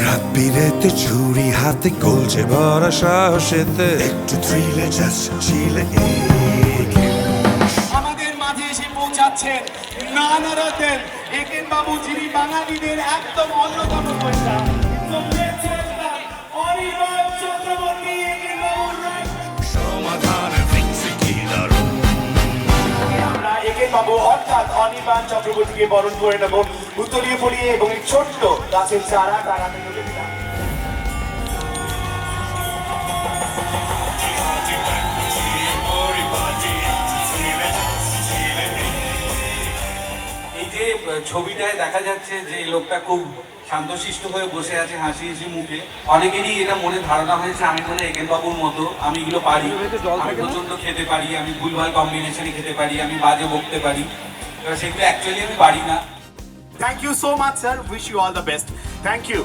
রাত বিরেতে ছুরি হাতে গলছে ভরা সাহসেতে। একটু থ্রিলে জাস্ট ছিলে আমাদের মাঝে এসে পৌঁছাচ্ছেন নানারতেন একেন বাবু যিনি বাঙালিদের একদম অন্যতম পয়সা অর্থাৎ অনির্বাণ চক্রবর্তীকে বরণ করে নেব। উত্তরীয় পড়িয়ে এবং এই ছোট্ট গাছের চারা তার দিলাম যে ছবিটায় দেখা যাচ্ছে যে লোকটা খুব শান্তশিষ্ট হয়ে বসে আছে হাসি হাসি মুখে। অনেকেরই এটা মনে ধারণা হয়েছে, আমি মনে একেন বাবুর মতো, আমি এগুলো পারি। আমি প্রচণ্ড খেতে পারি, আমি ভুলভাল কম্বিনেশনে খেতে পারি, আমি বাজে বকতে পারি। এবার সেগুলো অ্যাকচুয়ালি আমি পারি না thank you so much sir wish you all the best thank you